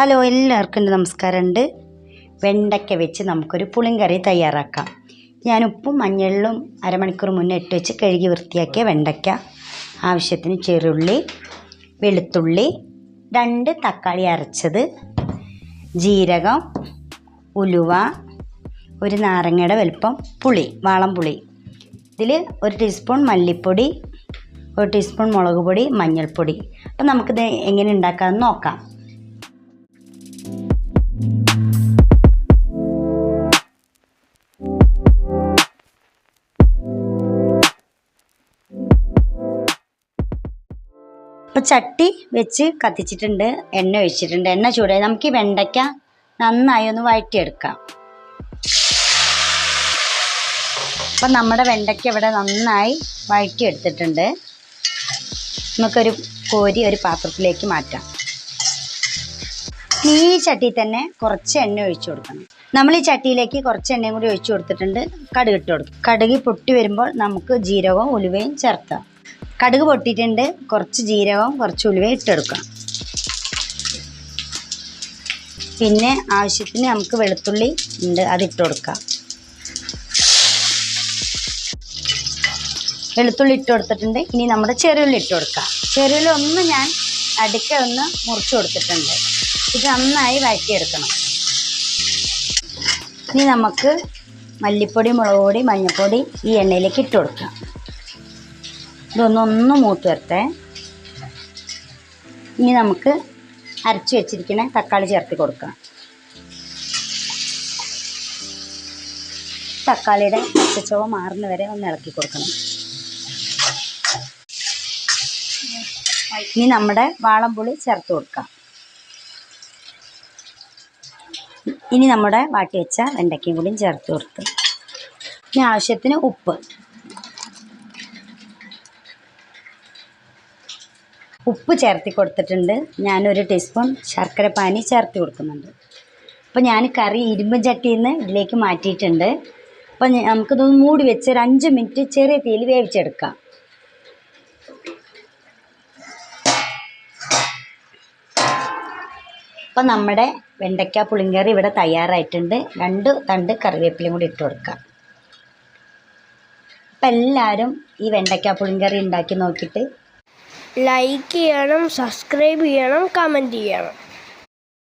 Hello എല്ലാവർക്കും എന്റെ നമസ്കാരമുണ്ട്. വെണ്ടയ്ക്ക വെച്ച് നമുക്കൊരു പുളിങ്കറി തയ്യാറാക്കാം. ഞാൻ ഉപ്പും മഞ്ഞളിലും അരമണിക്കൂർ മുന്നേ ഇട്ട് വെച്ച് കഴുകി വൃത്തിയാക്കിയ വെണ്ടയ്ക്ക. ആവശ്യത്തിന് ചെറുള്ളി വെളുത്തുള്ളി രണ്ട് തക്കാളി അരച്ചത് ജീരകം ഉലുവ ഒരു നാരങ്ങയുടെ വലുപ്പം പുളി വാളം പുളി. ഇതിൽ ഒരു ടീസ്പൂൺ മല്ലിപ്പൊടി ഒരു ടീസ്പൂൺ മുളക് പൊടി മഞ്ഞൾപ്പൊടി. അപ്പം നമുക്കിത് എങ്ങനെ ഉണ്ടാക്കാമെന്ന് നോക്കാം. ഇപ്പോൾ ചട്ടി വെച്ച് കത്തിച്ചിട്ടുണ്ട് എണ്ണ ഒഴിച്ചിട്ടുണ്ട്. എണ്ണ ചൂടായി. നമുക്ക് ഈ വെണ്ടയ്ക്ക നന്നായി ഒന്ന് വഴറ്റിയെടുക്കാം. അപ്പം നമ്മുടെ വെണ്ടയ്ക്ക ഇവിടെ നന്നായി വഴറ്റിയെടുത്തിട്ടുണ്ട്. നമുക്കൊരു കോരി ഒരു പാത്രത്തിലേക്ക് മാറ്റാം. ഈ ചട്ടിയിൽ തന്നെ കുറച്ച് എണ്ണ ഒഴിച്ചു കൊടുക്കണം. നമ്മൾ ഈ ചട്ടിയിലേക്ക് കുറച്ച് എണ്ണയും കൂടി ഒഴിച്ചു കൊടുത്തിട്ടുണ്ട്. കടുക് ഇട്ട് കൊടുക്കും. കടുക് പൊട്ടി വരുമ്പോൾ നമുക്ക് ജീരകവും ഉലുവയും ചേർക്കാം. കടുക് പൊട്ടിയിട്ടുണ്ട്. കുറച്ച് ജീരകവും കുറച്ച് ഉലുവ ഇട്ടെടുക്കാം. പിന്നെ ആവശ്യത്തിന് നമുക്ക് വെളുത്തുള്ളി ഉണ്ട് അതിട്ട് കൊടുക്കാം. വെളുത്തുള്ളി ഇട്ട് കൊടുത്തിട്ടുണ്ട്. ഇനി നമ്മുടെ ചെറുള്ളി ഇട്ട് കൊടുക്കാം. ചെറുള്ളി ഒന്ന് ഞാൻ അടുക്ക ഒന്ന് മുറിച്ച് കൊടുത്തിട്ടുണ്ട്. ഇത് നന്നായി വഴറ്റിയെടുക്കണം. ഇനി നമുക്ക് മല്ലിപ്പൊടി മുളക് പൊടി മഞ്ഞൾപ്പൊടി ഈ എണ്ണയിലേക്ക് ഇട്ട് കൊടുക്കാം. ഇതൊന്നൊന്ന് മൂത്ത് വരട്ടെ ഇനി നമുക്ക് അരച്ച് വെച്ചിരിക്കുന്ന തക്കാളി ചേർത്ത് കൊടുക്കാം തക്കാളിയുടെ പച്ചച്ചവ മാറുന്ന വരെ ഒന്ന് ഇളക്കി കൊടുക്കണം. ഇനി നമ്മുടെ വാളംപുളി ചേർത്ത് കൊടുക്കാം. ഇനി നമ്മുടെ വാട്ടി വെച്ച വെണ്ടയ്ക്കയും കൂടിയും ചേർത്ത് കൊടുത്ത്. ഇനി ആവശ്യത്തിന് ഉപ്പ്. ഉപ്പ് ചേർത്തി കൊടുത്തിട്ടുണ്ട്. ഞാനൊരു ടീസ്പൂൺ ശർക്കര പാനി ചേർത്ത് കൊടുക്കുന്നുണ്ട്. അപ്പോൾ ഞാൻ കറി ഇരുമ്പ് ചട്ടിയിൽ നിന്ന് ഇതിലേക്ക് മാറ്റിയിട്ടുണ്ട്. അപ്പോൾ നമുക്കിതൊന്ന് മൂടി വെച്ച് ഒരു അഞ്ച് മിനിറ്റ് ചെറിയ തീയിൽ വേവിച്ചെടുക്കാം. അപ്പം നമ്മുടെ വെണ്ടയ്ക്ക പുളിങ്കറി ഇവിടെ തയ്യാറായിട്ടുണ്ട്. രണ്ട് തണ്ട് കറിവേപ്പിലയും കൂടി ഇട്ട് കൊടുക്കാം. അപ്പം എല്ലാവരും ഈ വെണ്ടയ്ക്ക പുളിങ്കറി ഉണ്ടാക്കി നോക്കിയിട്ട് ലൈക്ക് ചെയ്യണം സബ്സ്ക്രൈബ് ചെയ്യണം കമന്റ് ചെയ്യണം.